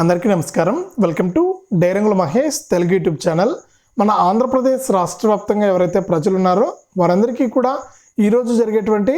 అందరికీ నమస్కారం. Welcome to డైరంగుల మహేష్ తెలుగు యూట్యూబ్ ఛానల్. మన ఆంధ్రప్రదేశ్ రాష్ట్ర వ్యాప్తంగా ఎవరైతే ప్రజలు ఉన్నారో వారందరికీ కూడా ఈరోజు జరిగేటువంటి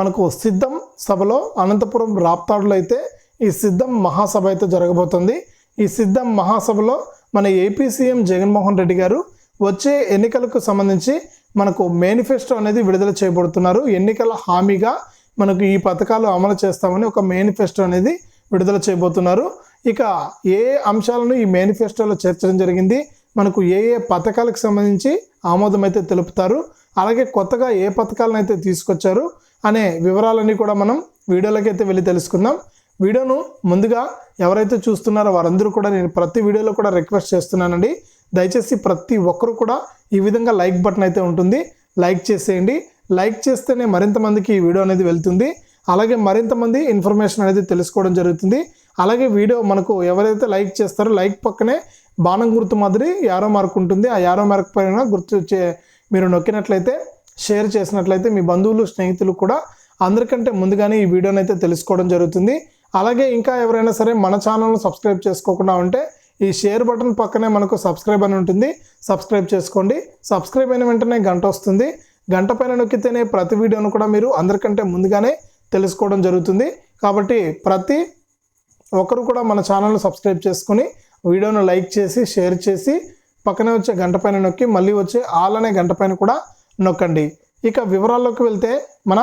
మనకు సిద్ధం సభలో అనంతపురం రాప్తాడులో అయితే ఈ సిద్ధం మహాసభ అయితే జరగబోతుంది. ఈ సిద్ధం మహాసభలో మన ఏపీ సీఎం జగన్మోహన్ రెడ్డి గారు వచ్చే ఎన్నికలకు సంబంధించి మనకు మేనిఫెస్టో అనేది విడుదల చేయబడుతున్నారు ఎన్నికల హామీగా మనకు ఈ పథకాలు అమలు చేస్తామని ఒక మేనిఫెస్టో అనేది విడుదల చేయబోతున్నారు. ఇక ఏ ఏ అంశాలను ఈ మేనిఫెస్టోలో చేర్చడం జరిగింది? మనకు ఏ ఏ పథకాలకు సంబంధించి ఆమోదం అయితే తెలుపుతారు? అలాగే కొత్తగా ఏ పథకాలను అయితే తీసుకొచ్చారు? అనే వివరాలన్నీ కూడా మనం వీడియోలోకి అయితే వెళ్ళి తెలుసుకుందాం. వీడియోను ముందుగా ఎవరైతే చూస్తున్నారో వారందరూ కూడా నేను ప్రతి వీడియోలో కూడా రిక్వెస్ట్ చేస్తున్నానండి. దయచేసి ప్రతి ఒక్కరు కూడా ఈ విధంగా లైక్ బటన్ అయితే ఉంటుంది. లైక్ చేసేయండి. లైక్ చేస్తేనే మరింత మందికి ఈ వీడియో అనేది వెళ్తుంది. అలాగే మరింత మంది ఇన్ఫర్మేషన్ అనేది తెలుసుకోవడం జరుగుతుంది. అలాగే వీడియో మనకు ఎవరైతే లైక్ చేస్తారో లైక్ పక్కనే బాణం గుర్తు మాదిరి యారో మార్క్ ఉంటుంది. ఆ యారో మార్క్ పైన గుర్తు చే- మీరు నొక్కినట్లయితే షేర్ చేసినట్లయితే మీ బంధువులు స్నేహితులు కూడా అందరికంటే ముందుగానే ఈ వీడియోని అయితే తెలుసుకోవడం జరుగుతుంది. అలాగే ఇంకా ఎవరైనా సరే మన ఛానల్ను సబ్స్క్రైబ్ చేసుకోకుండా ఉంటే ఈ షేర్ బటన్ పక్కనే మనకు సబ్స్క్రైబ్ అని ఉంటుంది. సబ్స్క్రైబ్ చేసుకోండి. సబ్స్క్రైబ్ అయిన వెంటనే గంట వస్తుంది. గంట పైన నొక్కితేనే ప్రతి వీడియోను కూడా మీరు అందరికంటే ముందుగానే తెలుసుకోవడం జరుగుతుంది. కాబట్టి ప్రతి ఒకరు కూడా మన ఛానల్ను సబ్స్క్రైబ్ చేసుకుని వీడియోను లైక్ చేసి షేర్ చేసి పక్కనే వచ్చే గంట పైన నొక్కి మళ్ళీ వచ్చే ఆల్ అనే గంట పైన కూడా నొక్కండి. ఇక వివరాల్లోకి వెళ్తే మన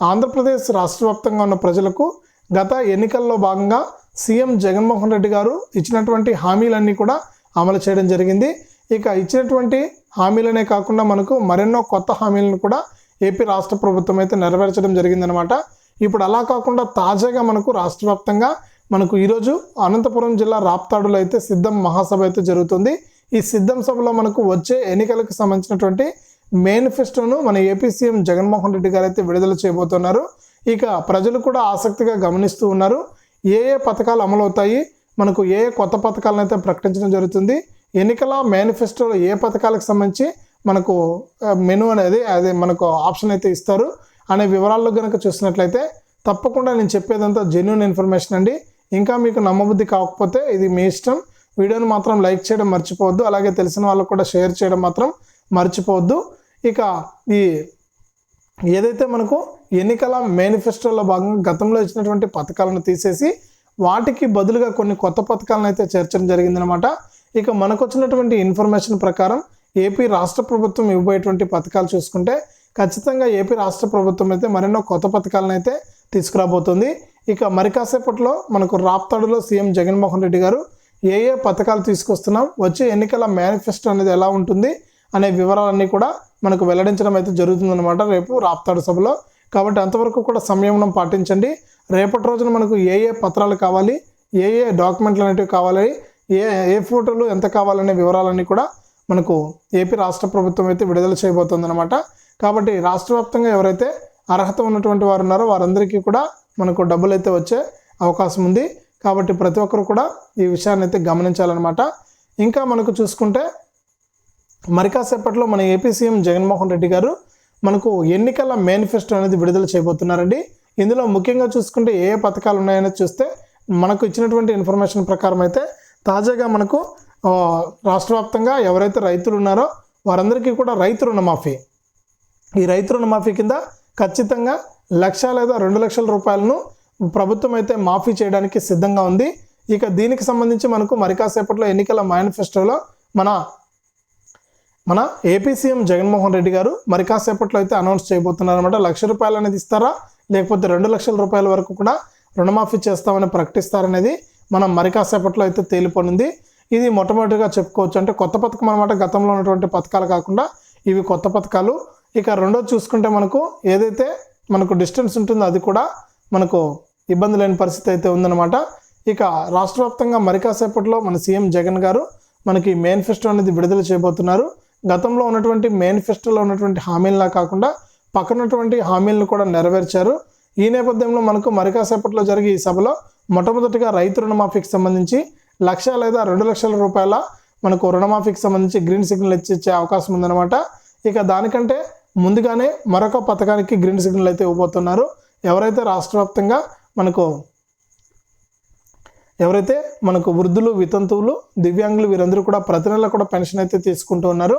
ఆంధ్రప్రదేశ్ రాష్ట్ర వ్యాప్తంగా ఉన్న ప్రజలకు గత ఎన్నికల్లో భాగంగా సీఎం జగన్మోహన్ రెడ్డి గారు ఇచ్చినటువంటి హామీలన్నీ కూడా అమలు చేయడం జరిగింది. ఇక ఇచ్చినటువంటి హామీలనే కాకుండా మనకు మరెన్నో కొత్త హామీలను కూడా ఏపీ రాష్ట్ర ప్రభుత్వం అయితే నెరవేర్చడం జరిగిందనమాట ఇప్పుడు అలా కాకుండా తాజాగా మనకు రాష్ట్ర వ్యాప్తంగా మనకు ఈరోజు అనంతపురం జిల్లా రాప్తాడులో అయితే సిద్ధం మహాసభ అయితే జరుగుతుంది. ఈ సిద్ధం సభలో మనకు వచ్చే ఎన్నికలకు సంబంధించినటువంటి మేనిఫెస్టోను మన ఏపీ సీఎం జగన్మోహన్ రెడ్డి గారు అయితే విడుదల చేయబోతున్నారు. ఇక ప్రజలు కూడా ఆసక్తిగా గమనిస్తూ ఉన్నారు. ఏ ఏ పథకాలు అమలవుతాయి మనకు ఏ ఏ కొత్త పథకాలను అయితే ప్రకటించడం జరుగుతుంది? ఎన్నికల మేనిఫెస్టోలో ఏ పథకాలకు సంబంధించి మనకు మెను అనేది అదే మనకు ఆప్షన్ అయితే ఇస్తారు. అనే వివరాల్లో కనుక చూసినట్లయితే తప్పకుండా నేను చెప్పేదంతా జెన్యున్ ఇన్ఫర్మేషన్ అండి. ఇంకా మీకు నమ్మబుద్ధి కాకపోతే ఇది మీ ఇష్టం. వీడియోని మాత్రం లైక్ చేయడం మర్చిపోవద్దు. అలాగే తెలిసిన వాళ్ళకు కూడా షేర్ చేయడం మాత్రం మర్చిపోవద్దు. ఇక ఈ ఏదైతే మనకు ఎన్నికల మేనిఫెస్టోలో భాగంగా గతంలో ఇచ్చినటువంటి పథకాలను తీసేసి వాటికి బదులుగా కొన్ని కొత్త పథకాలను అయితే చేర్చడం జరిగిందనమాట ఇక మనకు వచ్చినటువంటి ఇన్ఫర్మేషన్ ప్రకారం ఏపీ రాష్ట్ర ప్రభుత్వం ఇవ్వబోయేటువంటి పథకాలు చూసుకుంటే ఖచ్చితంగా ఏపీ రాష్ట్ర ప్రభుత్వం అయితే మరెన్నో కొత్త పథకాలను అయితే తీసుకురాబోతుంది. ఇక మరి కాసేపట్లో మనకు రాప్తాడులో సీఎం జగన్మోహన్ రెడ్డి గారు ఏ ఏ పథకాలు తీసుకొస్తున్నాం వచ్చే ఎన్నికల మేనిఫెస్టో అనేది ఎలా ఉంటుంది అనే వివరాలన్నీ కూడా మనకు వెల్లడించడం అయితే జరుగుతుందన్నమాట రేపు రాప్తాడు సభలో. కాబట్టి అంతవరకు కూడా సంయమనం పాటించండి. రేపటి రోజున మనకు ఏ ఏ పత్రాలు కావాలి ఏ ఏ డాక్యుమెంట్లు అనేటివి కావాలి ఏ ఏ ఫోటోలు ఎంత కావాలనే వివరాలన్నీ కూడా మనకు ఏపీ రాష్ట్ర ప్రభుత్వం అయితే విడుదల చేయబోతుందన్నమాట. కాబట్టి రాష్ట్ర వ్యాప్తంగా ఎవరైతే అర్హత ఉన్నటువంటి వారు ఉన్నారో వారందరికీ కూడా మనకు డబ్బులు అయితే వచ్చే అవకాశం ఉంది. కాబట్టి ప్రతి ఒక్కరు కూడా ఈ విషయాన్ని అయితే గమనించాలన్నమాట. ఇంకా మనకు చూసుకుంటే మరి కాసేపట్లో మన ఏపీ సీఎం జగన్మోహన్ రెడ్డి గారు మనకు ఎన్నికల మేనిఫెస్టో అనేది విడుదల చేయబోతున్నారండి. ఇందులో ముఖ్యంగా చూసుకుంటే ఏ ఏ పథకాలు ఉన్నాయనేది చూస్తే మనకు ఇచ్చినటువంటి ఇన్ఫర్మేషన్ ప్రకారం అయితే తాజాగా మనకు రాష్ట్ర వ్యాప్తంగా ఎవరైతే రైతులు ఉన్నారో వారందరికీ కూడా రైతు రుణమాఫీ. ఈ రైతు రుణమాఫీ కింద ఖచ్చితంగా లక్ష లేదా రెండు లక్షల రూపాయలను ప్రభుత్వం అయితే మాఫీ చేయడానికి సిద్ధంగా ఉంది. ఇక దీనికి సంబంధించి మనకు మరి కాసేపట్లో ఎన్నికల మేనిఫెస్టోలో మన మన ఏపీ సీఎం జగన్మోహన్ రెడ్డి గారు మరి కాసేపట్లో అయితే అనౌన్స్ చేయబోతున్నారు అనమాట లక్ష రూపాయలు అనేది ఇస్తారా? లేకపోతే రెండు లక్షల రూపాయల వరకు కూడా రుణమాఫీ చేస్తామని ప్రకటిస్తారనేది మనం మరి కాసేపట్లో అయితే తేలిపోనుంది. ఇది మొట్టమొదటిగా చెప్పుకోవచ్చు అంటే కొత్త పథకం అనమాట గతంలో ఉన్నటువంటి పథకాలు కాకుండా ఇవి కొత్త పథకాలు. ఇక రెండోది చూసుకుంటే మనకు ఏదైతే మనకు డిస్టెన్స్ ఉంటుంది అది కూడా మనకు ఇబ్బంది లేని పరిస్థితి అయితే ఉందన్నమాట. ఇక రాష్ట్ర వ్యాప్తంగా మరికాసేపట్లో మన సీఎం జగన్ గారు మనకి మేనిఫెస్టో అనేది విడుదల చేయబోతున్నారు. గతంలో ఉన్నటువంటి మేనిఫెస్టోలో ఉన్నటువంటి హామీలలా కాకుండా పక్కనటువంటి హామీలను కూడా నెరవేర్చారు. ఈ నేపథ్యంలో మనకు మరికాసేపట్లో జరిగే ఈ సభలో మొట్టమొదటిగా రైతు రుణమాఫీకి సంబంధించి లక్ష లేదా రెండు లక్షల రూపాయల మనకు రుణమాఫీకి సంబంధించి గ్రీన్ సిగ్నల్ ఇచ్చి ఇచ్చే అవకాశం ఉందన్నమాట. ఇక దానికంటే ముందుగానే మరొక పథకానికి గ్రీన్ సిగ్నల్ అయితే ఇవ్వబోతున్నారు. ఎవరైతే రాష్ట్ర వ్యాప్తంగా మనకు ఎవరైతే మనకు వృద్ధులు వితంతువులు దివ్యాంగులు వీరందరూ కూడా ప్రతి నెల కూడా పెన్షన్ అయితే తీసుకుంటూ ఉన్నారు.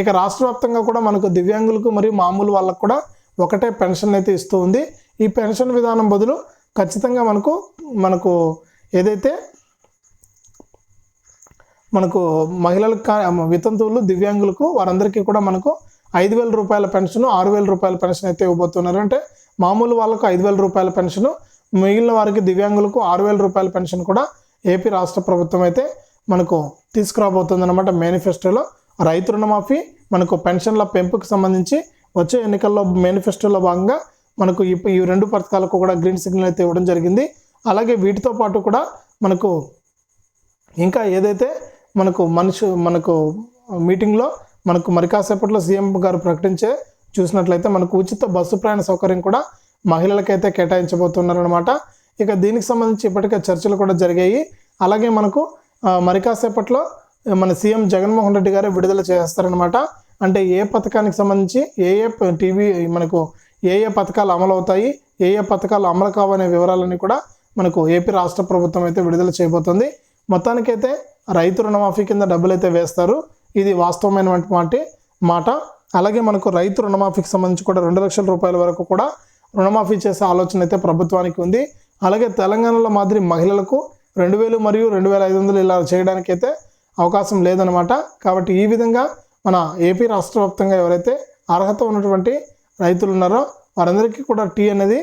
ఇక రాష్ట్ర వ్యాప్తంగా కూడా మనకు దివ్యాంగులకు మరియు మామూలు వాళ్ళకు కూడా ఒకటే పెన్షన్ అయితే ఇస్తూ ఉంది. ఈ పెన్షన్ విధానం బదులు ఖచ్చితంగా మనకు మనకు ఏదైతే మనకు మహిళలకు కా వితంతువులు దివ్యాంగులకు వారందరికీ కూడా మనకు ఐదు వేల రూపాయల పెన్షన్ ఆరు వేల రూపాయల పెన్షన్ అయితే ఇవ్వబోతున్నారు. అంటే మామూలు వాళ్ళకు ఐదు వేల రూపాయల పెన్షన్ మిగిలిన వారికి దివ్యాంగులకు ఆరు వేల రూపాయల పెన్షన్ కూడా ఏపీ రాష్ట్ర ప్రభుత్వం అయితే మనకు తీసుకురాబోతుంది అనమాట మేనిఫెస్టోలో. రైతు రుణమాఫీ మనకు పెన్షన్ల పెంపుకు సంబంధించి వచ్చే ఎన్నికల్లో మేనిఫెస్టోలో భాగంగా మనకు ఈ ఈ రెండు పథకాలకు కూడా గ్రీన్ సిగ్నల్ అయితే ఇవ్వడం జరిగింది. అలాగే వీటితో పాటు కూడా మనకు ఇంకా ఏదైతే మనకు మనిషి మనకు మీటింగ్లో మనకు మరి కాసేపట్లో సీఎం గారు ప్రకటించే చూసినట్లయితే మనకు ఉచిత బస్సు ప్రయాణ సౌకర్యం కూడా మహిళలకైతే కేటాయించబోతున్నారనమాట ఇక దీనికి సంబంధించి ఇప్పటికే చర్చలు కూడా జరిగాయి. అలాగే మనకు మరి కాసేపట్లో మన సీఎం జగన్మోహన్ రెడ్డి గారు విడుదల చేస్తారనమాట అంటే ఏ పథకానికి సంబంధించి ఏ ఏ టీవీ మనకు ఏ ఏ పథకాలు అమలు అవుతాయి ఏ ఏ పథకాలు అమలు కావనే వివరాలన్నీ కూడా మనకు ఏపీ రాష్ట్ర ప్రభుత్వం అయితే విడుదల చేయబోతుంది. మొత్తానికైతే రైతు రుణమాఫీ కింద డబ్బులు అయితే వేస్తారు. ఇది వాస్తవమైనటువంటి మాట అలాగే మనకు రైతు రుణమాఫీకి సంబంధించి కూడా రెండు లక్షల రూపాయల వరకు కూడా రుణమాఫీ చేసే ఆలోచన అయితే ప్రభుత్వానికి ఉంది. అలాగే తెలంగాణలో మాదిరి మహిళలకు రెండు వేలు మరియు రెండు వేల ఐదు వందలు ఇలా చేయడానికి అయితే అవకాశం లేదనమాట కాబట్టి ఈ విధంగా మన ఏపీ రాష్ట్ర వ్యాప్తంగా ఎవరైతే అర్హత ఉన్నటువంటి రైతులు ఉన్నారో వారందరికీ కూడా టీ అనేది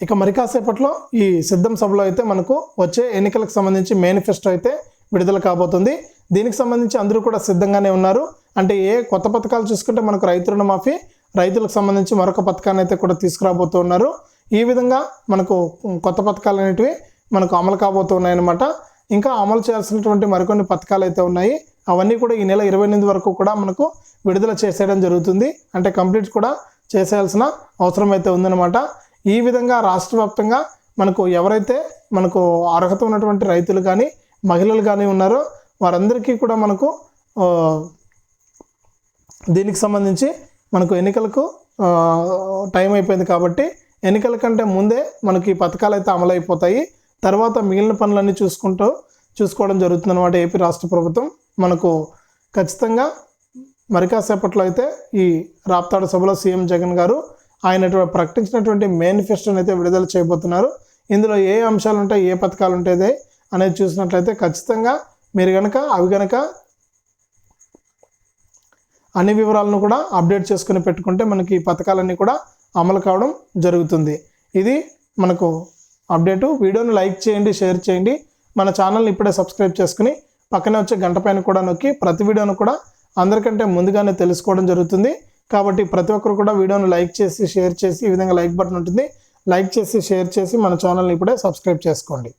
ఇక మరి కాసేపట్లో ఈ సిద్ధం సభలో అయితే మనకు వచ్చే ఎన్నికలకు సంబంధించి మేనిఫెస్టో అయితే విడుదల కాబోతుంది. దీనికి సంబంధించి అందరూ కూడా సిద్ధంగానే ఉన్నారు. అంటే ఏ కొత్త పథకాలు చూసుకుంటే మనకు రైతు రుణమాఫీ రైతులకు సంబంధించి మరొక పథకాన్ని అయితే కూడా తీసుకురాబోతూ ఉన్నారు. ఈ విధంగా మనకు కొత్త పథకాలు అనేటివి మనకు అమలు కాబోతూ ఉన్నాయన్నమాట. ఇంకా అమలు చేయాల్సినటువంటి మరికొన్ని పథకాలు అయితే ఉన్నాయి. అవన్నీ కూడా ఈ నెల ఇరవై ఎనిమిది వరకు కూడా మనకు విడుదల చేసేయడం జరుగుతుంది. అంటే కంప్లీట్ కూడా చేసేయాల్సిన అవసరం అయితే ఉందన్నమాట. ఈ విధంగా రాష్ట్ర వ్యాప్తంగా మనకు ఎవరైతే మనకు అర్హత ఉన్నటువంటి రైతులు కానీ మహిళలు కానీ ఉన్నారో వారందరికీ కూడా మనకు దీనికి సంబంధించి మనకు ఎన్నికలకు టైం అయిపోయింది కాబట్టి ఎన్నికల కంటే ముందే మనకి ఈ పథకాలు అయితే అమలైపోతాయి. తర్వాత మిగిలిన పనులన్నీ చూసుకుంటూ చూసుకోవడం జరుగుతుందన్నమాట ఏపీ రాష్ట్ర ప్రభుత్వం. మనకు ఖచ్చితంగా మరి కాసేపట్లో అయితే ఈ రాప్తాడు సభలో సీఎం జగన్ గారు ఆయన ప్రకటించినటువంటి మేనిఫెస్టోని అయితే విడుదల చేయబోతున్నారు. ఇందులో ఏ అంశాలు ఉంటాయి ఏ పథకాలు ఉంటాయి అనేది చూసినట్లయితే ఖచ్చితంగా మీరు కనుక అవి కనుక అన్ని వివరాలను కూడా అప్డేట్ చేసుకుని పెట్టుకుంటే మనకి ఈ పథకాలన్నీ కూడా అమలు కావడం జరుగుతుంది. ఇది మనకు అప్డేటు. వీడియోను లైక్ చేయండి షేర్ చేయండి. మన ఛానల్ని ఇప్పుడే సబ్స్క్రైబ్ చేసుకుని పక్కనే వచ్చే గంట పైన కూడా నొక్కి ప్రతి వీడియోను కూడా అందరికంటే ముందుగానే తెలుసుకోవడం జరుగుతుంది. కాబట్టి ప్రతి ఒక్కరు కూడా వీడియోను లైక్ చేసి షేర్ చేసి ఈ విధంగా లైక్ బటన్ ఉంటుంది. లైక్ చేసి షేర్ చేసి మన ఛానల్ని ఇప్పుడే సబ్స్క్రైబ్ చేసుకోండి.